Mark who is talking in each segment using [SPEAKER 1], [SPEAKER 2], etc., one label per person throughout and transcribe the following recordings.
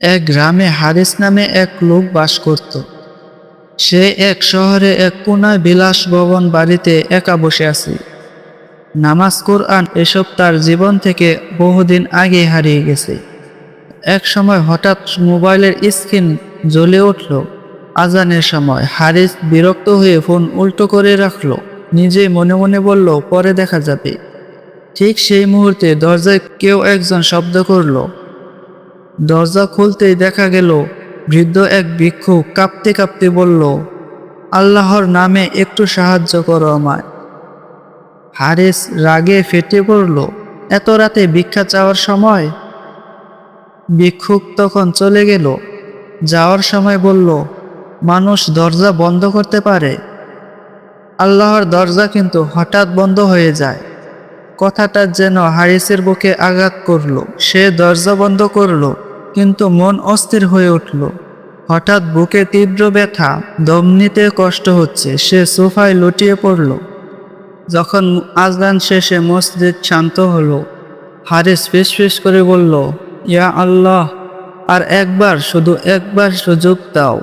[SPEAKER 1] এক গ্রামে হারিস নামে এক লোক বাস করত। সে এক শহরে এক কোনায় বিলাস ভবন বাড়িতে একা বসে আছে। নামাজ কোরআন এসব তার জীবন থেকে বহুদিন আগে হারিয়ে গেছে। এক সময় হঠাৎ মোবাইলের স্ক্রিন জ্বলে উঠল। আজানের সময় হারিস বিরক্ত হয়ে ফোন উল্টো করে রাখল। নিজে মনে মনে বলল, পরে দেখা যাবে। ঠিক সেই মুহূর্তে দরজায় কেউ একজন শব্দ করল। দরজা খুলতেই দেখা গেল, বৃদ্ধ এক ভিক্ষু কাঁপতে কাঁপতে বলল, আল্লাহর নামে একটু সাহায্য করো আমায়। হারিস রাগে ফেটে পড়ল, এত রাতে ভিক্ষা চাওয়ার সময়? ভিক্ষুক তখন চলে গেল, যাওয়ার সময় বলল, মানুষ দরজা বন্ধ করতে পারে। আল্লাহর দরজা কিন্তু হঠাৎ বন্ধ হয়ে যায়। কথাটা যেন হারিসের বুকে আঘাত করল, সে দরজা বন্ধ করল। কিন্তু মন অস্থির হয়ে উঠল। হঠাৎ বুকে তীব্র ব্যথা দম নিতে কষ্ট হচ্ছে, সে সোফায় লুটিয়ে পড়ল। যখন আজদান শেষে মসজিদ শান্ত হলো, হারিস ফিস ফিস করে বলল, ইয়া আল্লাহ, আর একবার শুধু একবার সুযোগ দাও।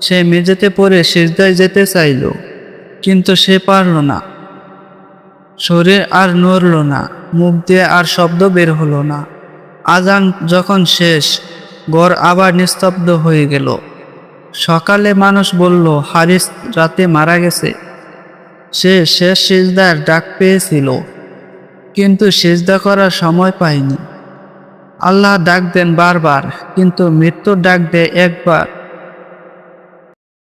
[SPEAKER 1] সে মেঝেতে পড়ে সিজদায় যেতে চাইল, কিন্তু সে পারল না। শরীর আর নড়ল না, মুখ দিয়ে আর শব্দ বের হলো না। আজান যখন শেষ, ঘর আবার নিস্তব্ধ হয়ে গেল। সকালে মানুষ বলল, হারিস রাতে মারা গেছে। সে শেষ সিজদার ডাক পেয়েছিল, কিন্তু সিজদা করার সময় পায়নি। আল্লাহ ডাক দেন বারবার, কিন্তু মৃত্যুর ডাক দেয় একবার।